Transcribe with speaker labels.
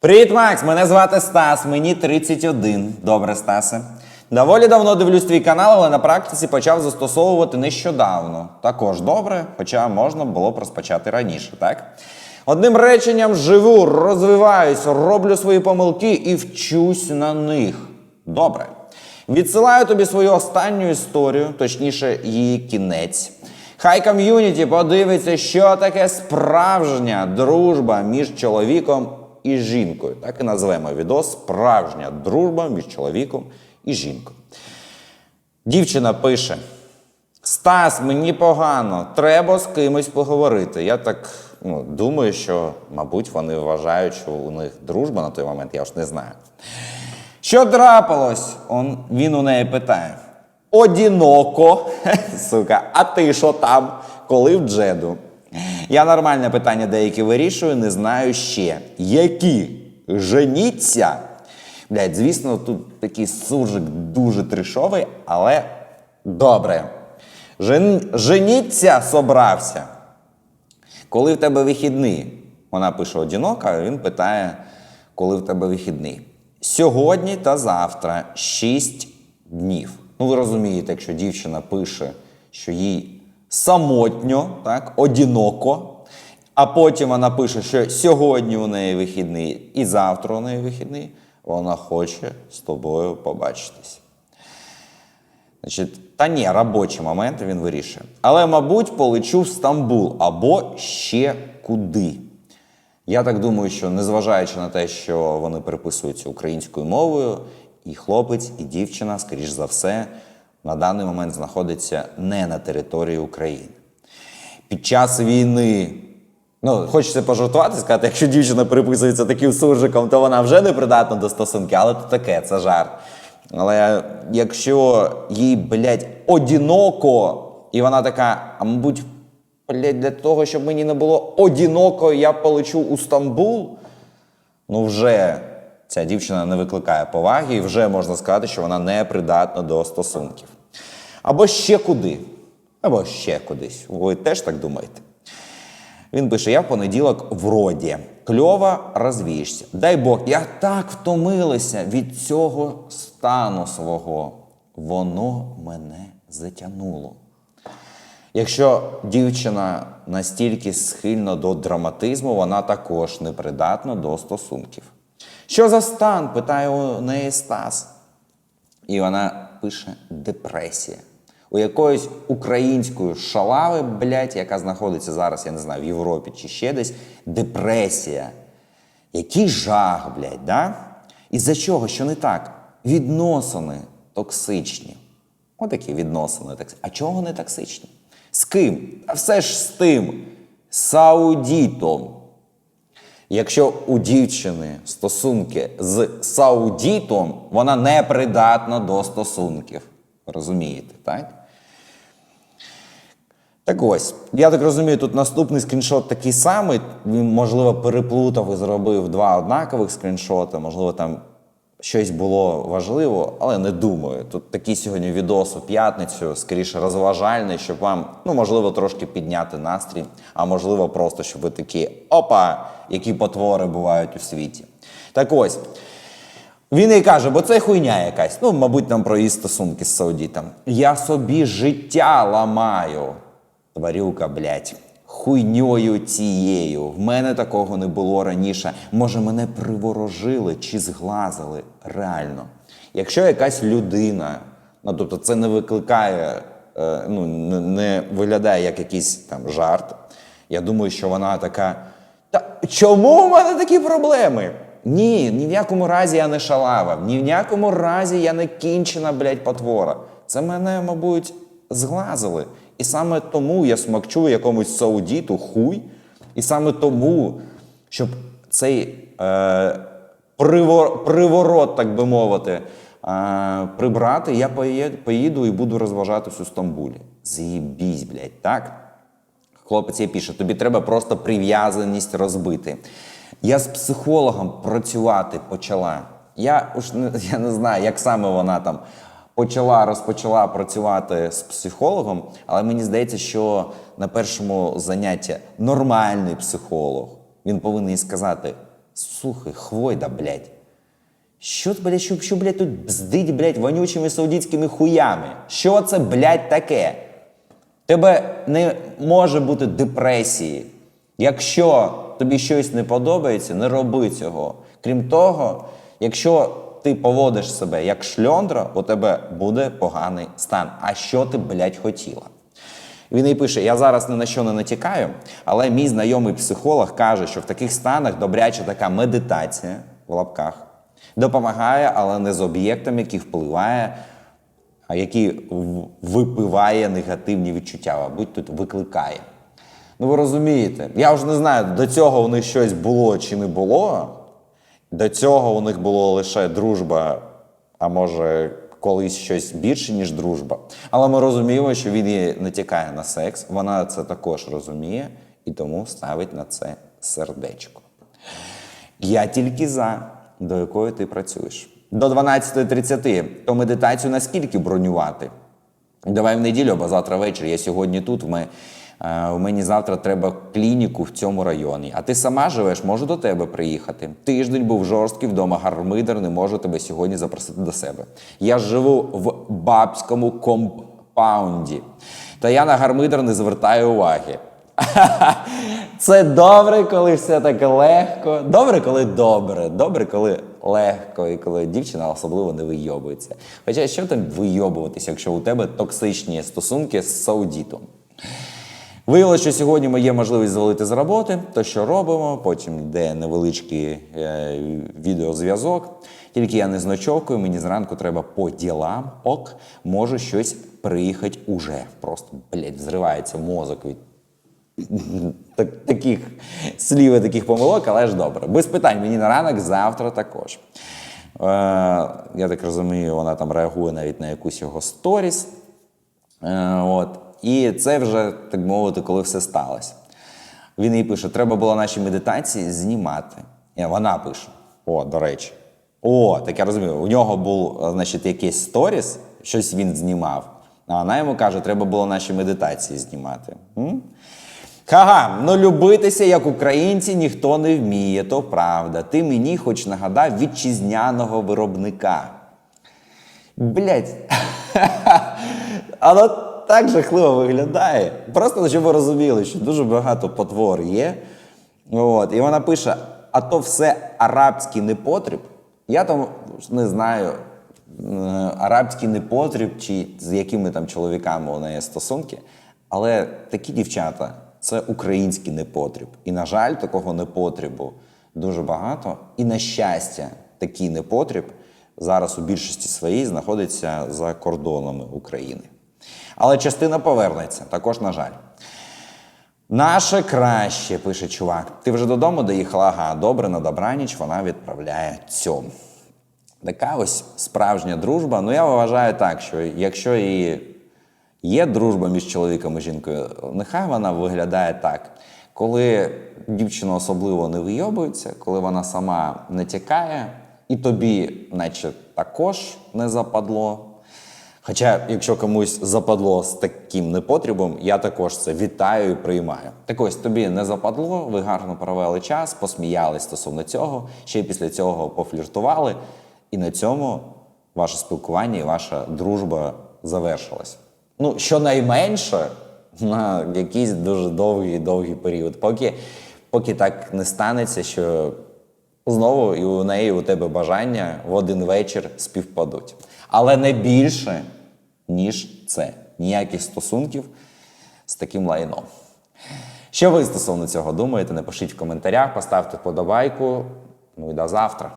Speaker 1: Привіт, Макс! Мене звати Стас, мені 31. Добре, Стасе. Доволі давно дивлюсь твій канал, але на практиці почав застосовувати нещодавно. Також добре, хоча можна було б розпочати раніше, так? Одним реченням живу, розвиваюсь, роблю свої помилки і вчусь на них. Добре. Відсилаю тобі свою останню історію, точніше, її кінець. Хай ком'юніті подивиться, що таке справжня дружба між чоловіком і жінкою. Так і назвемо відео Справжня дружба між чоловіком і жінкою. Дівчина пише: Стас, мені погано, треба з кимось поговорити. Я так ну, думаю, що, мабуть, вони вважають, що у них дружба на той момент, я ж не знаю. Що трапилось? Он, він у неї питає. Одіноко, сука, а ти що там, коли в джеду? Я нормальне питання деякі вирішую, не знаю ще. Які? Женіться? Блядь, звісно, тут такий суржик дуже тришовий, але добре. Жен... Женіться собрався. Коли в тебе вихідний? Вона пише одинока, а він питає, коли в тебе вихідний. Сьогодні та завтра 6 днів. Ну, ви розумієте, якщо дівчина пише, що їй самотньо, так, одиноко, а потім вона пише, що сьогодні у неї вихідний і завтра у неї вихідний, вона хоче з тобою побачитись. Значить, та ні, робочі моменти він вирішує. Але, мабуть, полечу в Стамбул або ще куди. Я так думаю, що незважаючи на те, що вони переписуються українською мовою, і хлопець, і дівчина, скоріш за все, на даний момент знаходиться не на території України. Під час війни, ну, хочеться пожартувати, сказати, якщо дівчина переписується таким суржиком, то вона вже не придатна до стосунки, але то таке, це жарт. Але якщо їй, блядь, одиноко, і вона така, а мабуть, блядь, для того, щоб мені не було одиноко, я полечу у Стамбул, ну вже ця дівчина не викликає поваги, і вже можна сказати, що вона не придатна до стосунків. Або ще куди. Або ще кудись. Ви теж так думаєте? Він пише: я в понеділок в роді. Кльово розвієшся. Дай Бог, я так втомилася від цього стану свого. Воно мене затягнуло. Якщо дівчина настільки схильна до драматизму, вона також непридатна до стосунків. Що за стан? питає у неї Стас. І вона пише депресія. У якоїсь української шалави, блядь, яка знаходиться зараз, я не знаю, в Європі чи ще десь, депресія. Який жах, блядь, да? І за чого? Що не так? Відносини токсичні. Отакі відносини токсичні. А чого не токсичні? З ким? А все ж з тим. Саудітом. Якщо у дівчини стосунки з саудітом, вона не придатна до стосунків. Розумієте, так? Так ось, я так розумію, тут наступний скріншот такий самий. Він, можливо, переплутав і зробив два однакових скріншоти. Можливо, там щось було важливо, але не думаю. Тут такий сьогодні відос у п'ятницю, скоріше розважальний, щоб вам, ну, можливо, трошки підняти настрій, а можливо, просто щоб ви такі опа, які потвори бувають у світі. Так ось. Він і каже, бо це хуйня якась. Ну, мабуть, там про її стосунки з Саудітом. Я собі життя ламаю. Тварюка, блядь, хуйньою цією. В мене такого не було раніше. Може, мене приворожили чи зглазили. Реально. Якщо якась людина, ну тобто це не викликає, е, ну, не, виглядає як якийсь там жарт. Я думаю, що вона така. Та чому в мене такі проблеми? Ні, ні в якому разі я не шалава, ні в якому разі я не кінчена, блядь, потвора. Це мене, мабуть, зглазили. І саме тому я смакчу якомусь саудіту хуй, і саме тому, щоб цей е, привор, приворот, так би мовити, е, прибрати, я поїду, і буду розважатись у Стамбулі. З'їбісь, блядь, так? Хлопець їй пише, тобі треба просто прив'язаність розбити. Я з психологом працювати почала. Я уж не, я не знаю, як саме вона там почала, розпочала працювати з психологом, але мені здається, що на першому занятті нормальний психолог, він повинен їй сказати: Слухай, хвойда, блядь. Що, блядь, що, що, блядь, тут бздить, блядь, вонючими саудітськими хуями? Що це, блядь, таке? Тебе не може бути депресії. Якщо тобі щось не подобається, не роби цього. Крім того, якщо ти поводиш себе як шльондра, у тебе буде поганий стан. А що ти, блядь, хотіла? Він і пише: я зараз ні на що не натякаю, але мій знайомий психолог каже, що в таких станах добряча така медитація в лапках допомагає, але не з об'єктом, який впливає а який випиває негативні відчуття, мабуть, тут викликає. Ну ви розумієте, я вже не знаю, до цього у них щось було чи не було. До цього у них було лише дружба, а може колись щось більше, ніж дружба. Але ми розуміємо, що він її натякає на секс. Вона це також розуміє і тому ставить на це сердечко. Я тільки за, до якої ти працюєш. До 12.30. То медитацію наскільки бронювати? Давай в неділю, бо завтра ввечері. Я сьогодні тут. В, ме, е, мені завтра треба клініку в цьому районі. А ти сама живеш, можу до тебе приїхати. Тиждень був жорсткий вдома, гармидер, не можу тебе сьогодні запросити до себе. Я живу в бабському компаунді. Та я на гармидер не звертаю уваги. Це добре, коли все так легко. Добре, коли добре. Добре, коли легко, і коли дівчина особливо не вийобується. Хоча що там вийобуватися, якщо у тебе токсичні стосунки з саудітом? Виявилося, що сьогодні ми є можливість звалити з роботи, то що робимо, потім йде невеличкий е, відеозв'язок. Тільки я не з ночовкою, мені зранку треба по ділам, ок, може щось приїхати уже. Просто, блядь, взривається мозок від так, таких слів і таких помилок, але ж добре. Без питань мені на ранок завтра також. Е, я так розумію, вона там реагує навіть на якусь його сторіс. Е, от. І це вже, так мовити, коли все сталося. Він їй пише: треба було наші медитації знімати. І вона пише: О, до речі. О, так я розумію, у нього був, е, значить, якийсь сторіс, щось він знімав. А вона йому каже, треба було наші медитації знімати. М? Ха-га, ну любитися як українці ніхто не вміє, то правда. Ти мені хоч нагадав вітчизняного виробника. Блять. Воно так жахливо виглядає. Просто щоб ви розуміли, що дуже багато потвор є. От. І вона пише: а то все арабський непотріб. Я там не знаю, е, арабський непотріб, чи з якими там чоловіками у неї стосунки. Але такі дівчата це український непотріб. І, на жаль, такого непотрібу дуже багато. І, на щастя, такий непотріб зараз у більшості своїй знаходиться за кордонами України. Але частина повернеться, також, на жаль. Наше краще, пише чувак. Ти вже додому доїхала? Ага, добре, на добраніч вона відправляє цьому. Така ось справжня дружба. Ну, я вважаю так, що якщо і є дружба між чоловіком і жінкою, нехай вона виглядає так. Коли дівчина особливо не вийобується, коли вона сама не тікає, і тобі, наче також не западло. Хоча, якщо комусь западло з таким непотрібом, я також це вітаю і приймаю. Так ось тобі не западло, ви гарно провели час, посміялись стосовно цього, ще й після цього пофліртували, і на цьому ваше спілкування і ваша дружба завершилась. Ну, щонайменше на якийсь дуже довгий довгий період, поки, поки так не станеться, що знову і у неї, у тебе бажання в один вечір співпадуть. Але не більше, ніж це. Ніяких стосунків з таким лайном. Що ви стосовно цього думаєте? Напишіть в коментарях, поставте вподобайку. Ну і до завтра.